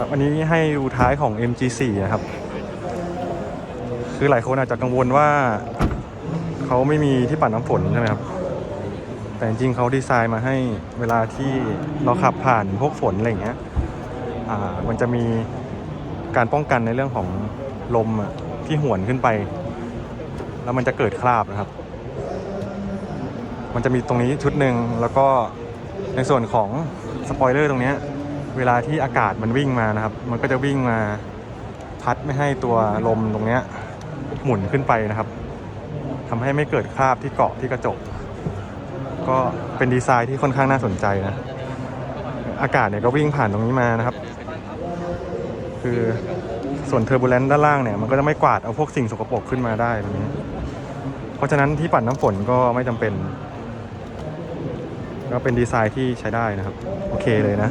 ครับ อันนี้ให้ดูท้ายของ MG4 นะครับ คือหลายคนอาจจะกังวลว่าเขาไม่มีที่ปัดน้ำฝนใช่ไหมครับแต่จริงๆเขาดีไซน์มาให้เวลาที่เราขับผ่านพวกฝนอะไรอย่างเงี้ย อ่า มันจะมีการป้องกันในเรื่องของลมอะที่หวนขึ้นไป แล้วมันจะเกิดคราบนะครับ มันจะมีตรงนี้ชุดหนึ่งแล้วก็ในส่วนของสปอยเลอร์ตรงนี้ เวลาที่อากาศมันวิ่งมานะครับ มันก็จะวิ่งมาพัดไม่ให้ตัวลมตรงเนี้ยหมุนขึ้นไปนะครับทำให้ไม่เกิดคราบที่เกาะที่กระจก ก็เป็นดีไซน์ที่ค่อนข้างน่าสนใจนะ อากาศเนี่ยก็วิ่งผ่านตรงนี้มานะครับ คือส่วนเทอร์บูเลนด้านล่างเนี่ยมันก็จะไม่กวาดเอาพวกสิ่งสกปรกขึ้นมาได้ตรงนี้ เพราะฉะนั้นที่ปัดน้ำฝนก็ไม่จำเป็น ก็เป็นดีไซน์ที่ใช้ได้นะครับ โอเคเลยนะ